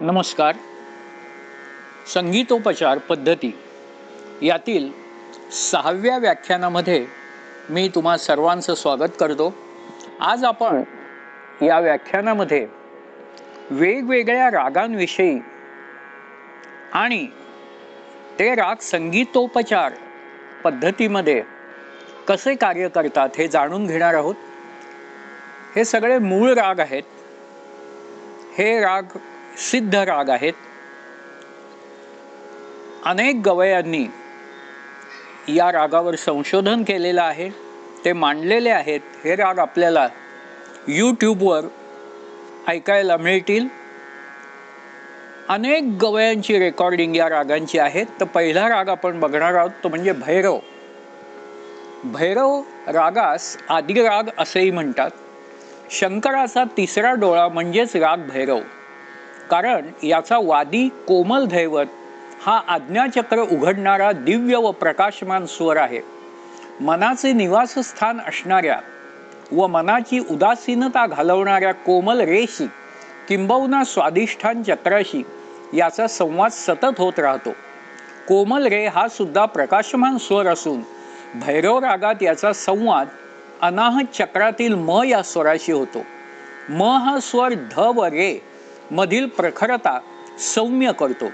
नमस्कार. संगीतोपचार पद्धती. यातील सहाव्या व्याख्यानामध्ये मी तुम्हा सर्वांचं स्वागत करतो. आज आपण या व्याख्यानामध्ये वेगवेगळ्या रागांविषयी आणि ते राग संगीतोपचार पद्धतीमध्ये कसे कार्य करतात हे जाणून घेणार आहोत. हे सगळे मूळ राग आहेत. हे राग सिद्ध राग आहेत. अनेक गवयांनी या रागावर संशोधन केलेलं आहे. ते मांडलेले आहेत. हे राग आपल्याला यूट्यूबवर ऐकायला मिळतील. अनेक गवयांची रेकॉर्डिंग या रागांची आहेत. तर पहिला राग आपण बघणार आहोत तो म्हणजे भैरव. भैरव रागास आदिराग असेही म्हणतात. शंकराचा तिसरा डोळा म्हणजेच राग भैरव. कारण याचा वादी कोमल दैवत हा आज्ञाचक्र उघडणारा दिव्य व प्रकाशमान स्वर आहे. मनाचे निवासस्थान असणाऱ्या व मनाची उदासीनता घालवणाऱ्या कोमल रेशी किंबहुना स्वादिष्ठान चक्राशी याचा संवाद सतत होत राहतो. कोमल रे हा सुद्धा प्रकाशमान स्वर असून भैरव रागात याचा संवाद अनाहत चक्रातील म या स्वराशी होतो. म हा स्वर ध व रे मधील प्रखरता सौम्य करतो.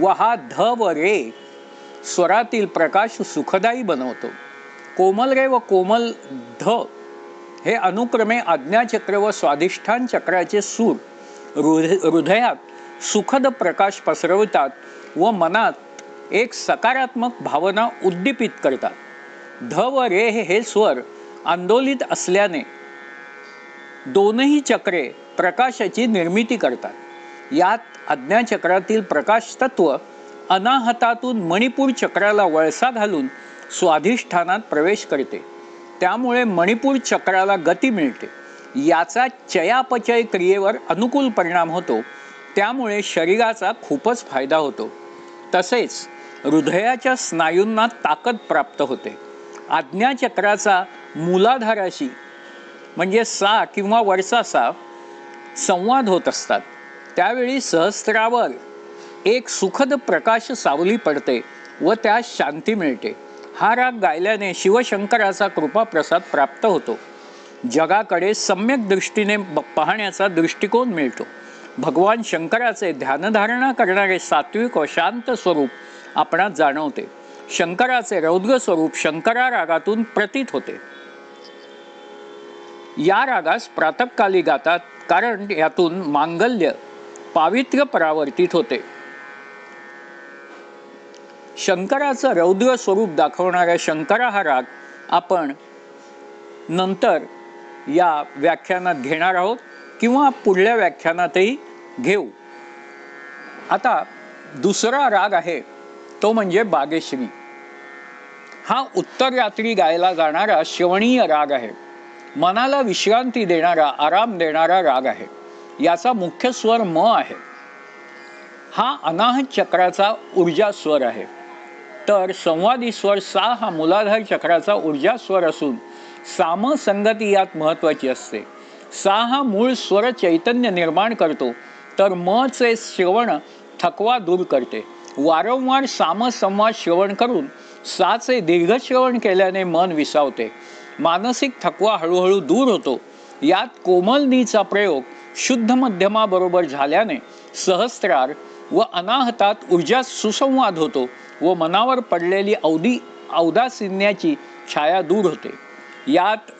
व हा ध व रे स्वरातील प्रकाश सुखदायी बनवतो. कोमल रे व कोमल ध हे अनुक्रमे आज्ञाचक्र व स्वाधिष्ठान चक्राचे सूर. हृदयात सुखद प्रकाश पसरवतात व मनात एक सकारात्मक भावना उद्दीपित करतात. ध व रे हे स्वर आंदोलित असल्याने दोनही चक्रे प्रकाशाची निर्मिती करतात. यात अज्ञाचक्रातील प्रकाश तत्व अनाहतातून मणिपूर चक्राला वळसा घालून स्वाधिष्ठानात प्रवेश करते. त्यामुळे मणिपूर चक्राला गती मिळते. याचा चयापचय क्रियेवर अनुकूल परिणाम होतो. त्यामुळे शरीराचा खूपच फायदा होतो. तसेच हृदयाच्या स्नायूंना ताकद प्राप्त होते. आज्ञाचक्राचा मूलाधाराशी म्हणजे सा किंवा वरचा सा संवाद होत असतात. त्यावेळी सहस्त्रावर एक सुखद प्रकाश सावली पडते व त्यास शांती मिळते. हा राग गायल्याने शिवशंकराचा कृपाप्रसाद प्राप्त होतो. जगाकडे सम्यक दृष्टीने ब- पाहण्याचा दृष्टिकोन मिळतो. भगवान शंकराचे ध्यानधारणा करणारे सात्विक व शांत स्वरूप आपणात जाणवते. शंकराचे रौद्र स्वरूप शंकरा रागातून प्रतीत होते. या रागास प्रातकाली गातात कारण यातून मांगल्य पावित्र्य परावर्तित होते. शंकराचं रौद्र स्वरूप दाखवणाऱ्या शंकरा हा राग आपण नंतर या व्याख्यानात घेणार आहोत किंवा पुढल्या व्याख्यानातही घेऊ. आता दुसरा राग आहे तो म्हणजे बागेश्री. हा उत्तर रात्री गायला जाणारा श्रवणीय राग आहे. मनाला विश्रांती देणारा आराम देणारा राग आहे. याचा मुख्य स्वर म आहे. हा अनाहत चक्राचा ऊर्जा स्वर आहे. तर संवादी स्वर सा हा मूलाधार चक्राचा ऊर्जा स्वर असून साम संगती यात महत्वाची असते. सा हा मूळ स्वर चैतन्य निर्माण करतो. तर म चे श्रवण थकवा दूर करते. वारंवार साम संवाद श्रवण करून साचे दीर्घ श्रवण केल्याने मन विसावते. मानसिक थकवा हळूहळू दूर होतो. यात कोमलनीचा प्रयोग शुद्ध मध्यमाबरोबर झाल्याने सहस्त्रार व अनाहतात ऊर्जा सुसंवाद होतो व मनावर पडलेली अवधी औदासिन्याची छाया दूर होते. यात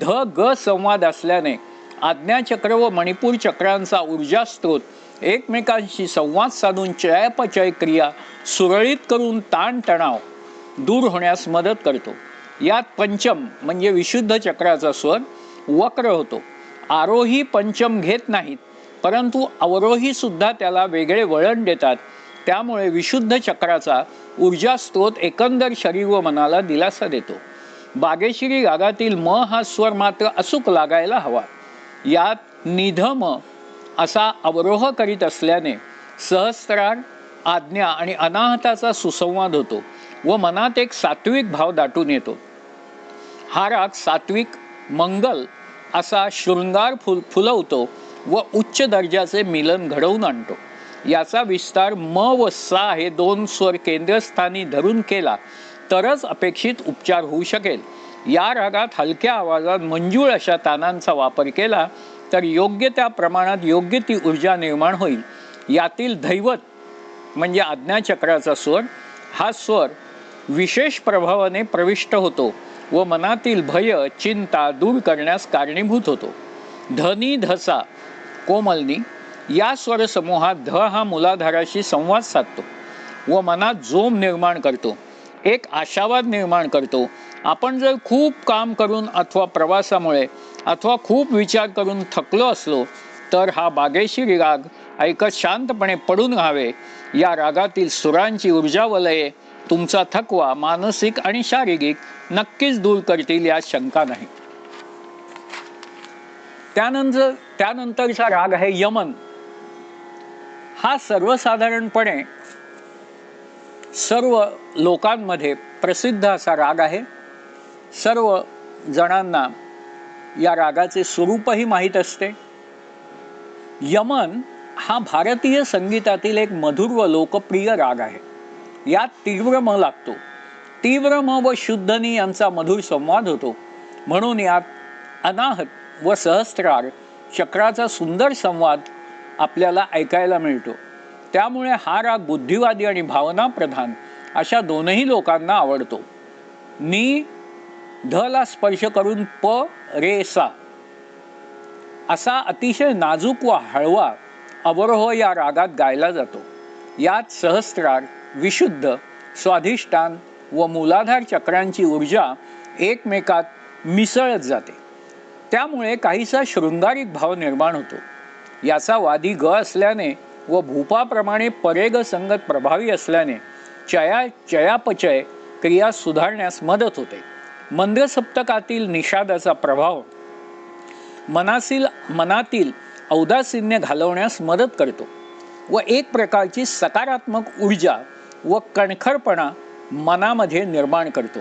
ध ग संवाद असल्याने आज्ञाचक्र व मणिपूर चक्रांचा ऊर्जा स्रोत एकमेकांशी संवाद साधून चयापचय क्रिया सुरळीत करून ताणतणाव दूर होण्यास मदत करतो. यात पंचम म्हणजे विशुद्ध चक्राचा स्वर वक्र होतो. आरोही पंचम घेत नाहीत परंतु अवरोही सुद्धा त्याला वेगळे वळण देतात. त्यामुळे विशुद्ध चक्राचा ऊर्जा स्रोत एकंदर शरीर व मनाला दिलासा देतो. बागेश्री रागातील म हा स्वर मात्र अचूक लागायला हवा. यात निधम असा अवरोह करीत असल्याने सहस्त्रार आज्ञा आणि अनाहताचा सुसंवाद होतो. व मनात एक सात्विक भाव दाटून येतो. हा राग सात्विक मंगल असा शृंगार फुल फुलवतो व उच्च दर्जाचे मिलन घडवून आणतो. याचा विस्तार म व सा हे दोन स्वर केंद्रस्थानी धरून केला तरच अपेक्षित उपचार होऊ शकेल. या रागात हलक्या आवाजात मंजूळ अशा तानांचा वापर केला तर योग्य त्या प्रमाणात योग्य ती ऊर्जा निर्माण होईल. यातील दैवत म्हणजे आज्ञाचक्राचा स्वर. हा स्वर विशेष प्रभावाने प्रविष्ट होतो व मनातील भय चिंता दूर करण्यास कारणीभूत होतो. धनी धसा कोमलनी या स्वरसमूहात ध हा मुलाधाराशी संवाद साधतो व मनात जोम निर्माण करतो. एक आशावाद निर्माण करतो. आपण जर खूप काम करून अथवा प्रवासामुळे अथवा खूप विचार करून थकलो असलो तर हा बागेशीर राग ऐकत शांतपणे पडून राहावे. या रागातील सुरांची ऊर्जा वलये तुमचा थकवा मानसिक आणि शारीरिक नक्कीच दूर करतील यात शंका नाही. त्यानंतर त्यानंतरचा राग आहे यमन. हा सर्वसाधारणपणे सर्व लोकांमध्ये प्रसिद्ध असा राग आहे. सर्व जणांना या रागाचे स्वरूपही माहीत असते. यमन हा भारतीय संगीतातील एक मधुर व लोकप्रिय राग आहे. यात तीव्र म लागतो. तीव्र म व शुद्धनी यांचा मधुर संवाद होतो. म्हणून यात अनाहत व सहस्त्रार चक्राचा सुंदर संवाद आपल्याला ऐकायला मिळतो. त्यामुळे हा राग बुद्धिवादी आणि भावना प्रधान अशा दोनही लोकांना आवडतो. नी धला स्पर्श करून प रे सा असा अतिशय नाजूक व हळवा अवरोह या रागात गायला जातो. यात सहस्त्रार विशुद्ध स्वाधिष्ठान व मूलाधार चक्रांची ऊर्जा एकमेकात मिसळत जाते. त्यामुळे काहीसा शृंगारिक भाव निर्माण होतो. याचा वादी ग असल्याने व भूपाप्रमाणे परेग संगत प्रभावी असल्याने चया चयापचय क्रिया सुधारण्यास मदत होते. मंद्रसप्तकातील निषादाचा प्रभाव मनातील मनातील औदासीन्य घालवण्यास मदत करतो व एक प्रकारची सकारात्मक ऊर्जा व कणखरपणा मनामध्ये निर्माण करतो.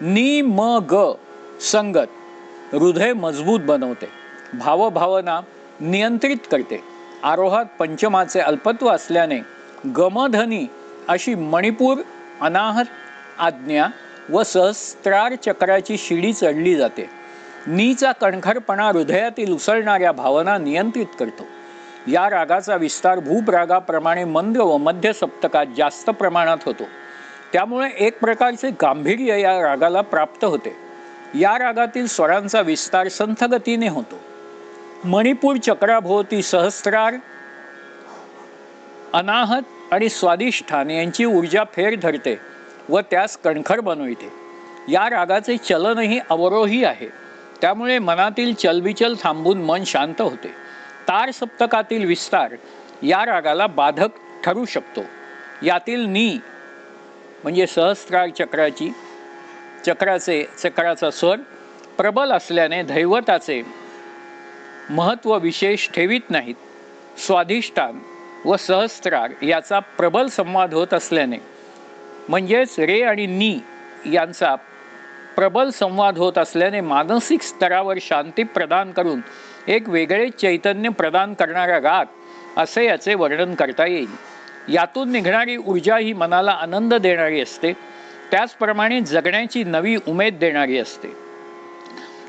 नी म ग संगत हृदय मजबूत बनवते. भावभावना नियंत्रित करते. आरोहात पंचमाचे अल्पत्व असल्याने गमधनी अशी मणिपूर अनाहत आज्ञा व सहस्त्रार चक्राची शिडी चढली जाते. नीचा कणखरपणा हृदयातील उसळणाऱ्या भावना नियंत्रित करतो. या रागाचा विस्तार भूपरागाप्रमाणे मंद व मध्य सप्तकात जास्त प्रमाणात होतो. त्यामुळे एक प्रकारचे गांभीर्य या रागाला प्राप्त होते. या रागातील स्वरांचा विस्तार संथगतीने होतो. मणिपूर चक्राभोवती सहस्त्रार अनाहत आणि स्वादिष्ठान यांची ऊर्जा फेर धरते व त्यास कणखर बनविते. या रागाचे चलनही अवरोही आहे. त्यामुळे मनातील चलबिचल थांबून मन शांत होते. तार सप्तकातील विस्तार या रागाला बाधक ठरू शकतो. यातील नी म्हणजे सहस्त्रार चक्राची चक्राचे चक्राचा स्वर प्रबल असल्याने दैवताचे महत्त्व विशेष ठेवीत नाहीत. स्वाधिष्ठान व सहस्त्रार याचा प्रबल संवाद होत असल्याने म्हणजेच रे आणि नी यांचा प्रबल संवाद होत असल्याने मानसिक स्तरावर शांती प्रदान करून एक वेगळे चैतन्य प्रदान करणारा राग असे याचे वर्णन करता येईल. यातून निघणारी ऊर्जा ही मनाला आनंद देणारी असते. त्याचप्रमाणे जगण्याची नवी उमेद देणारी असते.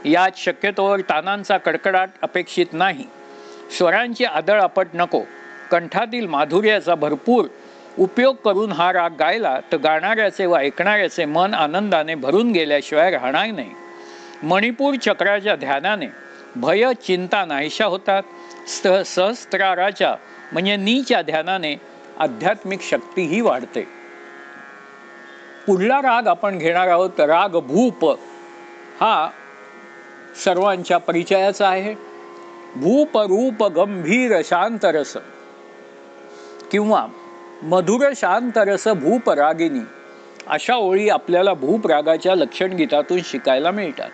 यात शक्यतोवर तानांचा कडकडाट अपेक्षित नाही. स्वरांची आदळ आपट नको. कंठातील माधुर्याचा भरपूर उपयोग करून हा राग गायला तर गाणाऱ्याचे व ऐकणाऱ्याचे मन आनंदाने भरून गेल्याशिवाय राहणार नाही. मणिपूर चक्राच्या ध्यानाने भय चिंता नाहीशा होतात. सह सहस्त्राराच्या म्हणजे नीच्या ध्यानाने आध्यात्मिक शक्तीही वाढते. पुढला राग आपण घेणार आहोत राग भूप. हा सर्वांच्या परिचयाचा आहे. भूप रूप गंभीर शांतरस किंवा मधुर शांतरस भूप रागिनी. अशा ओळी आपल्याला भूप रागाच्या लक्षण गीतातून शिकायला मिळतात.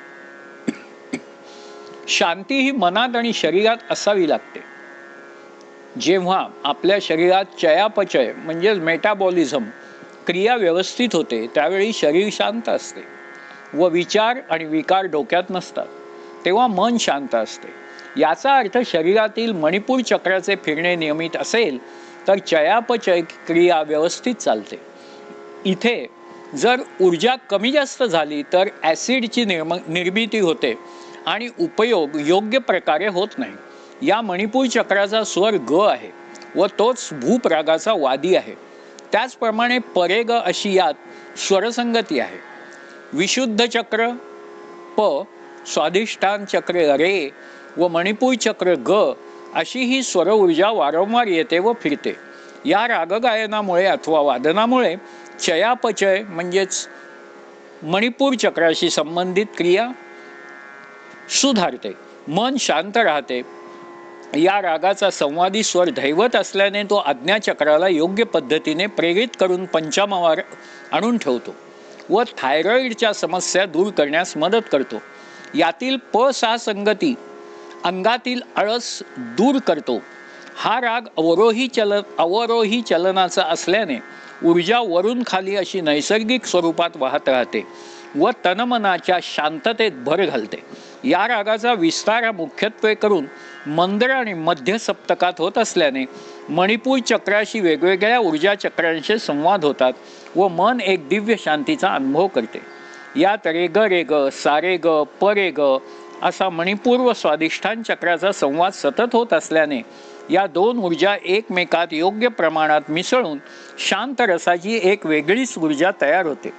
शांती ही मनात आणि शरीरात असावी लागते. जेव्हा आपल्या शरीरात चयापचय म्हणजेच मेटाबॉलिझम क्रिया व्यवस्थित होते त्यावेळी शरीर शांत असते. व विचार आणि विकार डोक्यात नसतात तेव्हा मन शांत असते. याचा अर्थ शरीरातील मणिपूर चक्राचे फिरणे नियमित असेल तर चयापचय क्रिया व्यवस्थित चालते. इथे जर ऊर्जा कमी जास्त झाली तर ॲसिडची निर्म निर्मिती होते. आणि उपयोग योग्य प्रकारे होत नाही. या मणिपूर चक्राचा स्वर ग आहे व तोच भूप्रागाचा वादी आहे. त्याचप्रमाणे परे ग अशी यात स्वरसंगती आहे. विशुद्ध चक्र प स्वाधिष्ठान चक्र रे व मणिपूर चक्र ग अशी ही स्वर ऊर्जा वारंवार येते व फिरते. या रागगायनामुळे अथवा वादनामुळे चयापचय म्हणजेच मणिपूर चक्राशी संबंधित क्रिया सुधारते. मन शांत राहते. या रागाचा संवादी स्वर दैवत असल्याने तो आज्ञाचक्राला योग्य पद्धतीने प्रेरित करून पंचामावर आणून ठेवतो व थायरॉईडच्या समस्या दूर करण्यास मदत करतो. यातील प सा संगती अंगातील आळस दूर करतो. हा राग अवरोही चल अवरोही चलनाचा असल्याने ऊर्जा वरून खाली अशी नैसर्गिक स्वरूपात वाहत राहते. व तनमनाच्या शांततेत भर घालते. या रागाचा विस्तार हा मुख्यत्वे करून मंद्र आणि मध्य सप्तकात होत असल्याने मणिपूर चक्राशी वेगवेगळ्या ऊर्जा चक्रांशी संवाद होतात व मन एक दिव्य शांतीचा अनुभव करते. यात रेग रेग सारे ग परे ग असा मणिपूर व स्वादिष्ठान चक्राचा संवाद सतत होत असल्याने या दोन ऊर्जा एकमेकात योग्य प्रमाणात मिसळून शांत रसाची एक वेगळीच ऊर्जा तयार होते.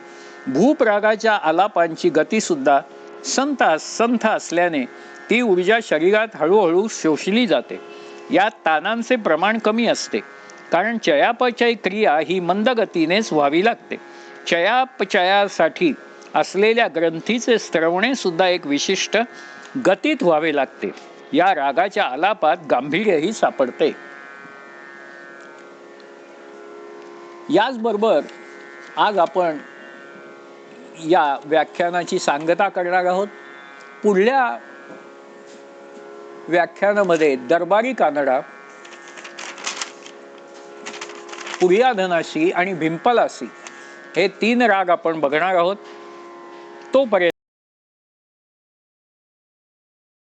भूप्रागाच्या आलापांची गतीसुद्धा संत संथ असल्याने ती ऊर्जा शरीरात हळूहळू शोषली जाते. यात तानांचे प्रमाण कमी असते. कारण चयापचय क्रिया ही मंद गतीनेच व्हावी लागते. चयापचयासाठी असलेल्या ग्रंथीचे स्त्रवणे सुद्धा एक विशिष्ट गतीत व्हावे लागते. या रागाच्या आलापात गांभीर्यही सापडते. याचबरोबर आज आपण या व्याख्यानाची सांगता करणार आहोत. पुढल्या व्याख्यानामध्ये दरबारी कानडा पुर्याधनाशी आणि भिंपलासी हे तीन राग आपण बघणार आहोत. तोपर्यंत